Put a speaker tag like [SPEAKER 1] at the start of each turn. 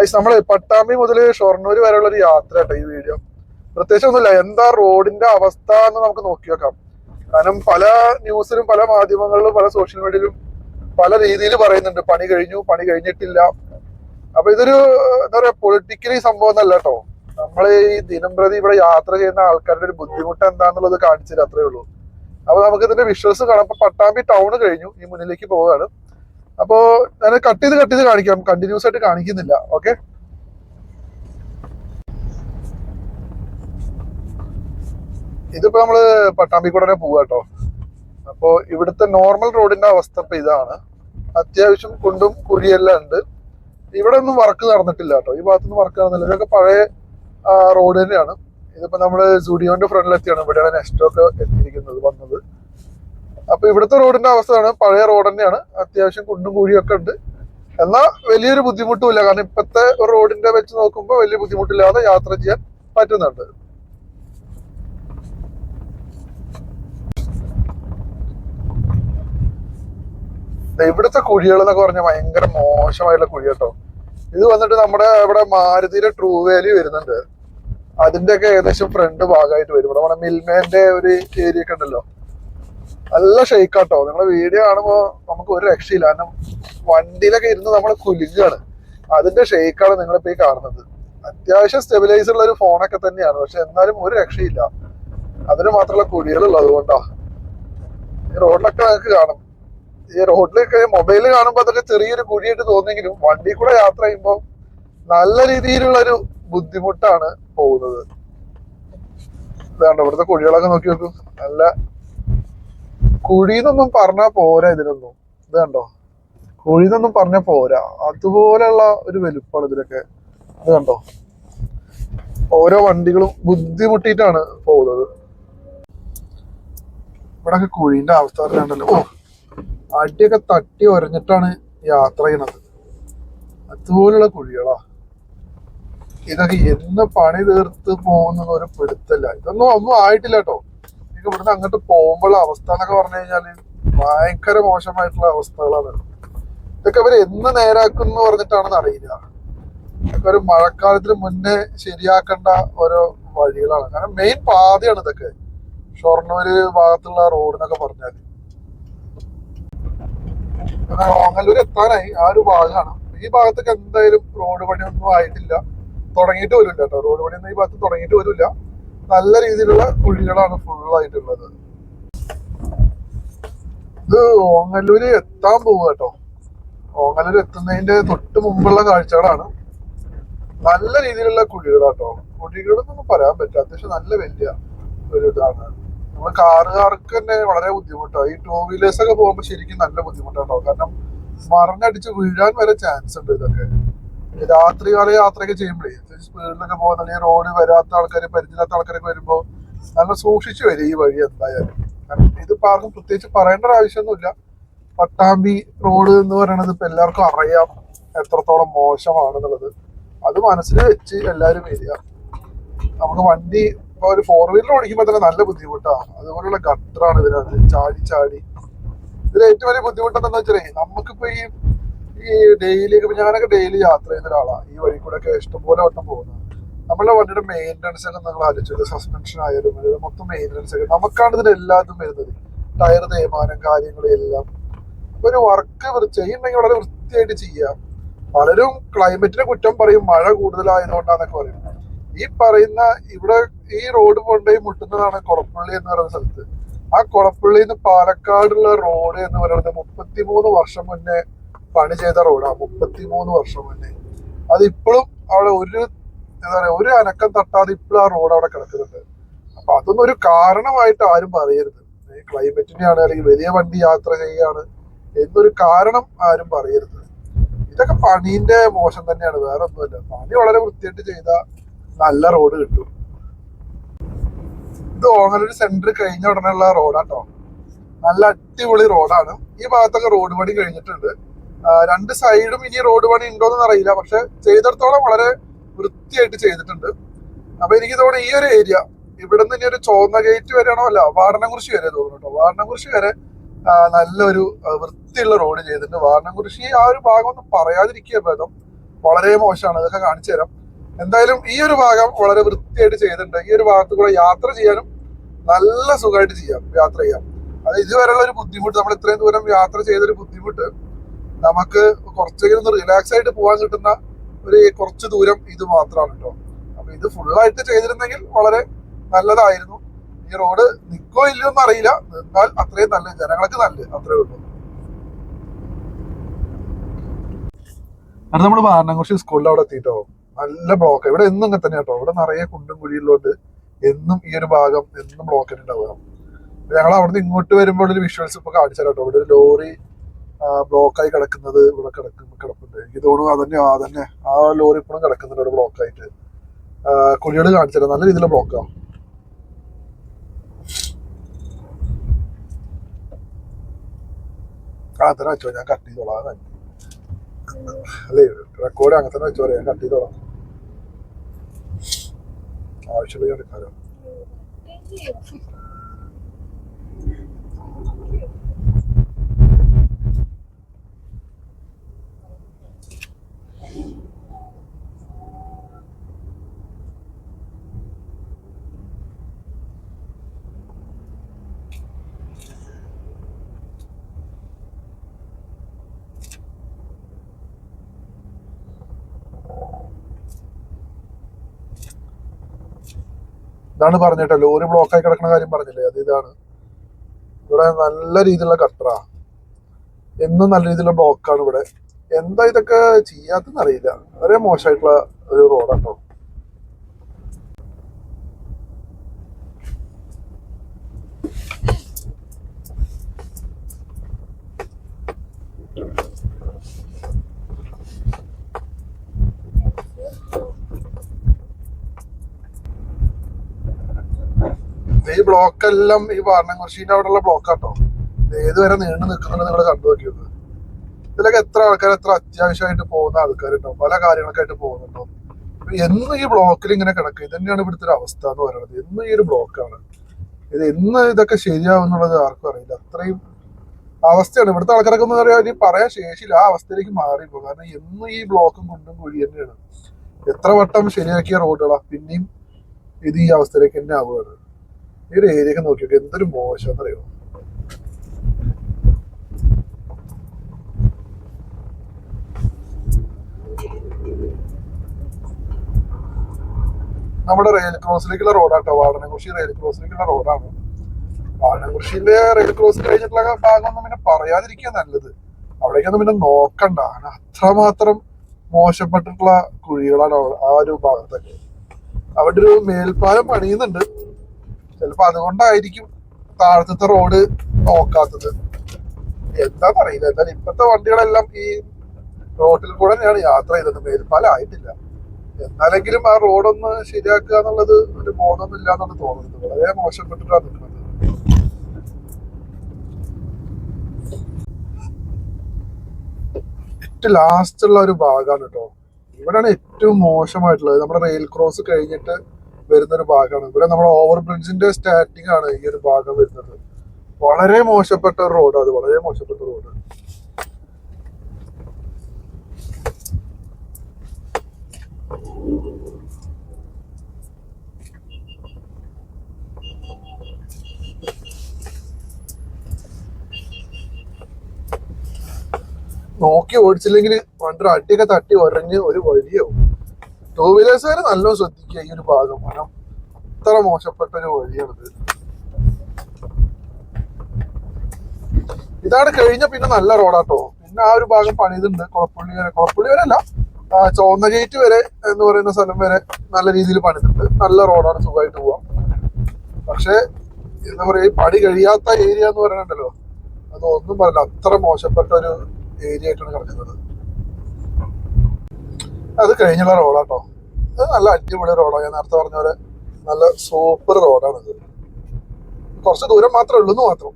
[SPEAKER 1] Ice നമ്മൾ പട്ടാമ്പി മുതൽ ഷൊർണൂർ വരെയുള്ള ഒരു യാത്ര കേട്ടോ ഈ വീഡിയോ. പ്രത്യേകിച്ച് ഒന്നുമില്ല എന്താ റോഡിന്റെ അവസ്ഥ എന്ന് നമുക്ക് നോക്കി വെക്കാം. കാരണം പല ന്യൂസിലും പല മാധ്യമങ്ങളിലും പല സോഷ്യൽ മീഡിയയിലും പല രീതിയിൽ പറയുന്നുണ്ട് പണി കഴിഞ്ഞു പണി കഴിഞ്ഞിട്ടില്ല. അപ്പൊ ഇതൊരു എന്താ പറയാ പൊളിറ്റിക്കലി സംഭവം എന്നല്ല കേട്ടോ. നമ്മൾ ഈ ദിനം പ്രതി ഇവിടെ യാത്ര ചെയ്യുന്ന ആൾക്കാരുടെ ഒരു ബുദ്ധിമുട്ട് എന്താന്നുള്ളത് കാണിച്ചില്ല തരാം അത്രേ ഉള്ളൂ. അപ്പൊ നമുക്ക് ഇതിന്റെ വിഷ്വൽസ് കാണാം പട്ടാമ്പി ടൗൺ കഴിഞ്ഞു ഈ മുന്നിലേക്ക് പോവുകയാണ്. അപ്പോ ഞാൻ കട്ട് ചെയ്ത് കട്ട് ചെയ്ത് കാണിക്കാം. കണ്ടിന്യൂസ് ആയിട്ട് കാണിക്കുന്നില്ല. ഓക്കെ ഇതിപ്പോ നമ്മൾ പട്ടാമ്പി കൂടെ തന്നെ പോവാ കേട്ടോ അപ്പോ ഇവിടുത്തെ നോർമൽ റോഡിന്റെ അവസ്ഥ ഇപ്പൊ ഇതാണ്. അത്യാവശ്യം കുണ്ടും കുഴിയെല്ലാം ഉണ്ട്. ഇവിടെ ഒന്നും വർക്ക് നടന്നിട്ടില്ല കേട്ടോ ഈ ഭാഗത്തൊന്നും വർക്ക് നടന്നില്ല. ഇതൊക്കെ പഴയ റോഡ് തന്നെയാണ്. ഇതിപ്പോ നമ്മൾ സുഡിയോന്റെ ഫ്രണ്ടിലെത്തിയാണ് ഇവിടെയാണ് നെക്സ്റ്റൊക്കെ എത്തിയിരിക്കുന്നത് വന്നത്. അപ്പൊ ഇവിടുത്തെ റോഡിന്റെ അവസ്ഥയാണ് പഴയ റോഡ് തന്നെയാണ്. അത്യാവശ്യം കുണ്ടും കുഴിയൊക്കെ ഉണ്ട്. എന്നാൽ വലിയൊരു ബുദ്ധിമുട്ടുമില്ല. കാരണം ഇപ്പത്തെ റോഡിന്റെ വെച്ച് നോക്കുമ്പോൾ വലിയ ബുദ്ധിമുട്ടില്ലാതെ യാത്ര ചെയ്യാൻ പറ്റുന്നുണ്ട്. ഇവിടുത്തെ കുഴികൾ എന്നൊക്കെ പറഞ്ഞാൽ ഭയങ്കര മോശമായിട്ടുള്ള കുഴി കേട്ടോ. ഇത് വന്നിട്ട് നമ്മുടെ ഇവിടെ മാരുതിയുടെ ട്രൂ വാലി വരുന്നുണ്ട്. അതിന്റെ ഒക്കെ ഏകദേശം ഫ്രണ്ട് ഭാഗമായിട്ട് വരും. ഇവിടെ നമ്മുടെ മിൽമേന്റെ ഒരു ഏരിയ ഒക്കെ ഉണ്ടല്ലോ. നല്ല ഷെയ്ക്കാട്ടോ. നിങ്ങളെ വീഡിയോ കാണുമ്പോൾ നമുക്ക് ഒരു രക്ഷയില്ല. കാരണം വണ്ടിയിലൊക്കെ ഇരുന്ന് നമ്മൾ കുലുങ്ങാണ്. അതിന്റെ ഷെയ്ക്കാണ് നിങ്ങളിപ്പോ ഈ കാണുന്നത്. അത്യാവശ്യം സ്റ്റെബിലൈസ് ഉള്ള ഒരു ഫോണൊക്കെ തന്നെയാണ്. പക്ഷെ എന്നാലും ഒരു രക്ഷയില്ല. അതിന് മാത്രമുള്ള കുഴികളുള്ളത് അതുകൊണ്ടാ ഈ റോഡിലൊക്കെ നിങ്ങൾക്ക് കാണും. ഈ റോഡിലൊക്കെ മൊബൈലിൽ കാണുമ്പോൾ അതൊക്കെ ചെറിയൊരു കുഴിയായിട്ട് തോന്നിയെങ്കിലും വണ്ടി കൂടെ യാത്ര ചെയ്യുമ്പോൾ നല്ല രീതിയിലുള്ള ഒരു ബുദ്ധിമുട്ടാണ് പോകുന്നത്. ഇതാണ്ടോ ഇവിടുത്തെ കുഴികളൊക്കെ നോക്കി നോക്കൂ. നല്ല കുഴിന്നൊന്നും പറഞ്ഞാ പോരാ ഇതിനൊന്നും. ഇത് കണ്ടോ? കുഴിന്നൊന്നും പറഞ്ഞാ പോരാ. അതുപോലെയുള്ള ഒരു വലുപ്പമാണ് ഇതിലൊക്കെ. ഇത് കണ്ടോ? ഓരോ വണ്ടികളും ബുദ്ധിമുട്ടിയിട്ടാണ് പോകുന്നത്. ഇവിടെ കുഴിന്റെ അവസ്ഥ അറിയാണ്ടല്ലോ. ഓ അടിയൊക്കെ തട്ടി ഒരഞ്ഞിട്ടാണ് യാത്ര ചെയ്യണത് അതുപോലുള്ള കുഴികളാ. ഇതൊക്കെ എന്ന് പണി തീർത്ത് പോകുന്ന ഒരു പിടുത്തല്ല. ഇതൊന്നും ഒന്നും ആയിട്ടില്ല കേട്ടോ. എനിക്ക് ഇവിടുന്ന് അങ്ങോട്ട് പോകുമ്പോഴുള്ള അവസ്ഥ എന്നൊക്കെ പറഞ്ഞു കഴിഞ്ഞാൽ ഭയങ്കര മോശമായിട്ടുള്ള അവസ്ഥകളാണ്. ഇതൊക്കെ അവർ എന്ന് നേരാക്കുന്നു പറഞ്ഞിട്ടാണെന്ന് അറിയില്ല. ഇതൊക്കെ ഒരു മഴക്കാലത്തിന് മുന്നേ ശരിയാക്കേണ്ട ഓരോ വഴികളാണ്. കാരണം മെയിൻ പാതയാണ് ഇതൊക്കെ. ഷൊർണൂര് ഭാഗത്തുള്ള റോഡ് എന്നൊക്കെ പറഞ്ഞാൽ. ഓങ്ങല്ലൂർ എത്താനായി. ആ ഒരു ഭാഗമാണ് ഈ ഭാഗത്തൊക്കെ എന്തായാലും റോഡ് പണിയൊന്നും ആയിട്ടില്ല. തുടങ്ങിയിട്ട് വരില്ല കേട്ടോ. റോഡ് പണിയൊന്നും ഈ ഭാഗത്ത് തുടങ്ങിയിട്ട് വരില്ല നല്ല രീതിയിലുള്ള കുഴികളാണ് ഫുള്ളായിട്ടുള്ളത്. ഇത് ഓങ്ങല്ലൂര് എത്താൻ പോവുക കേട്ടോ. ഓങ്ങല്ലൂർ എത്തുന്നതിന്റെ തൊട്ട് മുമ്പുള്ള കാഴ്ചകളാണ്. നല്ല രീതിയിലുള്ള കുഴികളാട്ടോ. കുഴികളെന്നൊന്നും പറയാൻ പറ്റില്ല. അത്യാവശ്യം നല്ല വലിയ ഒരു ഇതാണ്. നമ്മൾ കാറുകാർക്ക് തന്നെ വളരെ ബുദ്ധിമുട്ടാണ് ഈ ടൂ വീലേഴ്സ് ഒക്കെ പോകുമ്പോൾ ശരിക്കും നല്ല ബുദ്ധിമുട്ടാട്ടോ. കാരണം മറിഞ്ഞടിച്ച് വീഴാൻ വരെ ചാൻസ് ഉണ്ട് ഇതൊക്കെ. രാത്രികാല യാത്രയൊക്കെ ചെയ്യുമ്പോഴേ സ്പീഡിലൊക്കെ പോകുന്ന അല്ലെങ്കിൽ റോഡ് വരാത്ത ആൾക്കാർ പരിചയമില്ലാത്ത ആൾക്കാരൊക്കെ വരുമ്പോൾ നല്ല സൂക്ഷിച്ചു വരും ഈ വഴി എന്തായാലും. ഇത് ആർക്കും പ്രത്യേകിച്ച് പറയേണ്ട ഒരു ആവശ്യമൊന്നുമില്ല. പട്ടാമ്പി റോഡ് എന്ന് പറയുന്നത് ഇപ്പൊ എല്ലാവർക്കും അറിയാം എത്രത്തോളം മോശമാണെന്നുള്ളത്. അത് മനസ്സിൽ വെച്ച് എല്ലാവരും വരിക. നമുക്ക് വണ്ടി ഇപ്പൊ ഒരു ഫോർ വീലർ ഓടിക്കുമ്പോൾ തന്നെ നല്ല ബുദ്ധിമുട്ടാണ്. അതുപോലുള്ള ഗട്ടറാണ് ഇതിനകത്ത്. ചാടി ചാടി. ഇതിൽ ഏറ്റവും വലിയ ബുദ്ധിമുട്ട് എന്താണെന്ന് വെച്ചാൽ നമുക്കിപ്പോ ഈ ഈ ഡെയിലി ഞാനൊക്കെ ഡെയിലി യാത്ര ചെയ്യുന്ന ഒരാളാണ് ഈ വഴി കൂടെ ഒക്കെ ഇഷ്ടംപോലെ വട്ടം പോകുന്നത് നമ്മളെ വണ്ടിയുടെ മെയിന്റനൻസ് ഒക്കെ നിങ്ങൾ ആലോചിച്ചത് സസ്പെൻഷൻ ആയാലും മൊത്തം മെയിന്റനൻസ് ഒക്കെ. നമുക്കാണ് ഇതിന് എല്ലാതും വരുന്നത്. ടയർ തേയ്മാനം കാര്യങ്ങളും എല്ലാം. ഒരു വർക്ക് ചെയ്യുന്നെങ്കിൽ വളരെ വൃത്തിയായിട്ട് ചെയ്യാം. പലരും ക്ലൈമറ്റിനെ കുറ്റം പറയും മഴ കൂടുതലായതുകൊണ്ടാന്നൊക്കെ പറയും. ഈ പറയുന്ന ഇവിടെ ഈ റോഡ് കൊണ്ടുപോയി മുട്ടുന്നതാണ് കുളപ്പള്ളി എന്ന് പറയുന്ന സ്ഥലത്ത്. ആ കുളപ്പള്ളിന്ന് പാലക്കാടുള്ള റോഡ് എന്ന് പറയുന്നത് മുപ്പത്തിമൂന്ന് വർഷം മുന്നേ പണി ചെയ്ത റോഡാണ് മുപ്പത്തിമൂന്ന് വർഷം മുന്നേ. അത് ഇപ്പോഴും അവിടെ ഒരു എന്താ പറയാ ഒരു അനക്കം തട്ടാതെ ഇപ്പോഴും ആ റോഡ് അവിടെ കിടക്കുന്നുണ്ട്. അപ്പൊ അതൊന്നും ഒരു കാരണമായിട്ട് ആരും പറയരുത്. ക്ലൈമറ്റിനെയാണ് അല്ലെങ്കിൽ വലിയ വണ്ടി യാത്ര ചെയ്യാണ് എന്നൊരു കാരണം ആരും പറയരുത്. ഇതൊക്കെ പണീന്റെ മോശം തന്നെയാണ് വേറെ ഒന്നുമല്ല പണി വളരെ വൃത്തിയായിട്ട് ചെയ്ത നല്ല റോഡ് കിട്ടും. ഇത് ഓങ്ങലൊരു സെന്റർ കഴിഞ്ഞ ഉടനെയുള്ള റോഡാട്ടോ നല്ല അടിപൊളി റോഡാണ് ഈ ഭാഗത്തൊക്കെ റോഡ് പണി കഴിഞ്ഞിട്ടുണ്ട്. രണ്ട് സൈഡും ഇനി റോഡ് പണി ഉണ്ടോന്ന് അറിയില്ല. പക്ഷെ ചെയ്തിടത്തോളം വളരെ വൃത്തിയായിട്ട് ചെയ്തിട്ടുണ്ട്. അപ്പൊ എനിക്ക് തോന്നുന്നു ഈ ഒരു ഏരിയ ഇവിടുന്ന് ഇനി ഒരു ചോന്ന ഗേറ്റ് വരെയാണോ അല്ല വാരണംകുറിശി വരെ തോന്നുന്നു കേട്ടോ വാരണംകുറിശി വരെ നല്ലൊരു വൃത്തിയുള്ള റോഡ് ചെയ്തിട്ടുണ്ട്. വാരണംകുറിശി ആ ഒരു ഭാഗം ഒന്നും പറയാതിരിക്കുക ഭേദം വളരെ മോശമാണ്. അതൊക്കെ കാണിച്ചു തരാം. എന്തായാലും ഈ ഒരു ഭാഗം വളരെ വൃത്തിയായിട്ട് ചെയ്തിട്ടുണ്ട്. ഈ ഒരു ഭാഗത്ത് കൂടെ യാത്ര ചെയ്യാനും നല്ല സുഖമായിട്ട് ചെയ്യാം യാത്ര ചെയ്യാം. അത് ഇതുവരെയുള്ള ഒരു ബുദ്ധിമുട്ട് നമ്മൾ ഇത്രയും ദൂരം യാത്ര ചെയ്തൊരു ബുദ്ധിമുട്ട് നമുക്ക് കുറച്ചെങ്കിലും ഒന്ന് റിലാക്സ് ആയിട്ട് പോകാൻ കിട്ടുന്ന ഒരു കുറച്ച് ദൂരം ഇത് മാത്രമാണ് കേട്ടോ അപ്പൊ ഇത് ഫുള്ളായിട്ട് ചെയ്തിരുന്നെങ്കിൽ വളരെ നല്ലതായിരുന്നു. ഈ റോഡ് നിക്കോ ഇല്ലയോ എന്ന് അറിയില്ല. നിന്നാൽ അത്രയും നല്ല ജനങ്ങൾക്ക് നല്ലത് അത്രേ ഉള്ളൂ. നമ്മൾ വാരണാകുറിശി സ്കൂളിൽ അവിടെ എത്തിയിട്ടോ നല്ല ബ്ലോക്ക് ഇവിടെ എന്നും ഇങ്ങനെ തന്നെ കേട്ടോ ഇവിടെ നിറയെ കുണ്ടും കുഴിയുള്ളതുകൊണ്ട് എന്നും ഈ ഒരു ഭാഗം എന്നും ബ്ലോക്ക് ഉണ്ടാവുക. ഞങ്ങൾ അവിടുന്ന് ഇങ്ങോട്ട് വരുമ്പോൾ ഒരു വിഷ്വൽസ് ഇപ്പൊ കാണിച്ചാലോ ഇവിടെ ഒരു ലോറി ബ്ലോക്കായി കിടക്കുന്നത് ഇവിടെ കിടക്കും കിടപ്പുണ്ട്. എനിക്ക് തോന്നുന്നു തന്നെ ആ തന്നെ. ആ ലോറി ഇപ്പോഴും കിടക്കുന്നുണ്ട് ഇവിടെ ബ്ലോക്കായിട്ട് കുഴികൾ കാണിച്ചില്ല നല്ല രീതിയിൽ ബ്ലോക്കാണ് ആ. തന്നെ വെച്ചോ ഞാൻ കട്ട് ചെയ്തോളാം അല്ലേ റെക്കോർഡ് അങ്ങനെ തന്നെ വെച്ചോ ഞാൻ കട്ട് ചെയ്തോളാം. ആവശ്യമുള്ള എടുക്കാലോ. ഇതാണ് പറഞ്ഞിട്ട് ലോറി ബ്ലോക്കായി കിടക്കുന്ന കാര്യം പറഞ്ഞില്ലേ? അത് ഇതാണ്. ഇവിടെ നല്ല രീതിയിലുള്ള കട്ടറ എന്നും നല്ല രീതിയിലുള്ള ബ്ലോക്കാണ് ഇവിടെ. എന്താ ഇതൊക്കെ ചെയ്യാത്തെന്ന് അറിയില്ല. വളരെ മോശമായിട്ടുള്ള ഒരു റോഡാട്ടോ ഈ ബ്ലോക്ക് എല്ലാം ഈ വാരണംകുറിശിന്റെ അവിടെയുള്ള ബ്ലോക്കാട്ടോ. ഏതുവരെ നീണ്ടു നിൽക്കുന്നുണ്ട് നിങ്ങൾ കണ്ടു നോക്കിയത് ഇതിലൊക്കെ എത്ര ആൾക്കാർ എത്ര അത്യാവശ്യമായിട്ട് പോകുന്ന ആൾക്കാരുണ്ടോ? പല കാര്യങ്ങളൊക്കെ ആയിട്ട് പോകുന്നുണ്ടോ? എന്ന് ഈ ബ്ലോക്കിൽ ഇങ്ങനെ കിടക്കുക ഇത് തന്നെയാണ് ഇവിടുത്തെ ഒരു അവസ്ഥ എന്ന് പറയുന്നത്. എന്നും ഈ ഒരു ബ്ലോക്കാണ്. ഇത് എന്ന് ഇതൊക്കെ ശരിയാവും എന്നുള്ളത് ആർക്കും അറിയില്ല. അത്രയും അവസ്ഥയാണ്. ഇവിടുത്തെ ആൾക്കാരൊക്കെ എന്ന് പറയാൻ ഇനി പറയാൻ ശേഷിയില്ല. ആ അവസ്ഥയിലേക്ക് മാറിപ്പോ കാരണം എന്നും ഈ ബ്ലോക്കും കുണ്ടും കുഴി തന്നെയാണ്. എത്ര വട്ടം ശരിയാക്കിയ റോഡുകളാ പിന്നെയും ഇത് ഈ അവസ്ഥയിലേക്ക് തന്നെ ആവുകയാണ്. ഈ ഒരു ഏരിയ നോക്കിയൊക്കെ എന്തൊരു മോശം എന്നറിയോ നമ്മുടെ റെയിൽ ക്രോസിലേക്കുള്ള റോഡാട്ടോ വാടനകുറിശി റെയിൽ ക്രോസിലേക്കുള്ള റോഡാണ് വാടനകുറിശിന്റെ റെയിൽ ക്രോസ് കഴിഞ്ഞിട്ടുള്ള ഭാഗമൊന്നും പിന്നെ പറയാതിരിക്കുക നല്ലത്. അവിടേക്കൊന്നും പിന്നെ നോക്കണ്ട. അത്രമാത്രം മോശപ്പെട്ടിട്ടുള്ള കുഴികളാണ് ആ ഒരു ഭാഗത്തൊക്കെ. അവിടെ ഒരു മേൽപ്പാലം പണിയുന്നുണ്ട്. ചിലപ്പോ അതുകൊണ്ടായിരിക്കും താഴത്തെ റോഡ് നോക്കാത്തത്. എന്താന്നറിയില്ല എന്തായാലും ഇപ്പത്തെ വണ്ടികളെല്ലാം ഈ റോഡിൽ കൂടെ തന്നെയാണ് യാത്ര ചെയ്തത്. മേൽപ്പാലായിട്ടില്ല. എന്നാലെങ്കിലും ആ റോഡൊന്ന് ശരിയാക്കുക എന്നുള്ളത് ഒരു ബോധമില്ല എന്നാണ് തോന്നുന്നത്. വളരെ മോശപ്പെട്ടിട്ടാണ് നിൽക്കുന്നത്. ഏറ്റവും ലാസ്റ്റ് ഉള്ള ഒരു ഭാഗമാണ് കേട്ടോ ഇവിടെയാണ് ഏറ്റവും മോശമായിട്ടുള്ളത്. നമ്മുടെ റെയിൽ ക്രോസ് കഴിഞ്ഞിട്ട് വരുന്ന ഒരു ഭാഗമാണ്. ഇവിടെ നമ്മുടെ ഓവർ ബ്രിഡ്ജിന്റെ സ്റ്റാർട്ടിംഗ് ആണ് ഈ ഒരു ഭാഗം വരുന്നത്. വളരെ മോശപ്പെട്ട റോഡ് അത് വളരെ മോശപ്പെട്ട റോഡ് നോക്കി ഓടിച്ചില്ലെങ്കിൽ വണ്ടി അടിയൊക്കെ തട്ടി ഉരഞ്ഞ് ഒരു വഴിയാവും. ടൂ വീലേഴ്സുകാർ നല്ലോണം ശ്രദ്ധിക്കുക ഈ ഒരു ഭാഗം. കാരണം അത്ര മോശപ്പെട്ട ഒരു വഴിയാണിത് ഇതാണ് കഴിഞ്ഞ പിന്നെ നല്ല റോഡാട്ടോ. പിന്നെ ആ ഒരു ഭാഗം പണിതുണ്ട്. കുളപ്പുള്ളി വരെ. കുളപ്പുള്ളി വരെ അല്ല. ചുവന്ന ഗേറ്റ് വരെ എന്ന് പറയുന്ന സ്ഥലം വരെ നല്ല രീതിയിൽ പണിതുണ്ട്. നല്ല റോഡാണ്. സുഖമായിട്ട് പോവാം. പക്ഷെ എന്താ പറയാ ഈ പണി കഴിയാത്ത ഏരിയ എന്ന് പറയുന്നുണ്ടല്ലോ അതൊന്നും പറയില്ല അത്ര മോശപ്പെട്ട ഒരു ഏരിയ ആയിട്ടാണ് കിടക്കുന്നത്. അത് കഴിഞ്ഞുള്ള റോഡാട്ടോ അത് നല്ല അടിപൊളി റോഡാണ് ഞാൻ നേരത്തെ പറഞ്ഞ പോലെ നല്ല സൂപ്പർ റോഡാണ് ഇത് കുറച്ച് ദൂരം മാത്രമേ ഉള്ളൂ എന്ന് മാത്രം.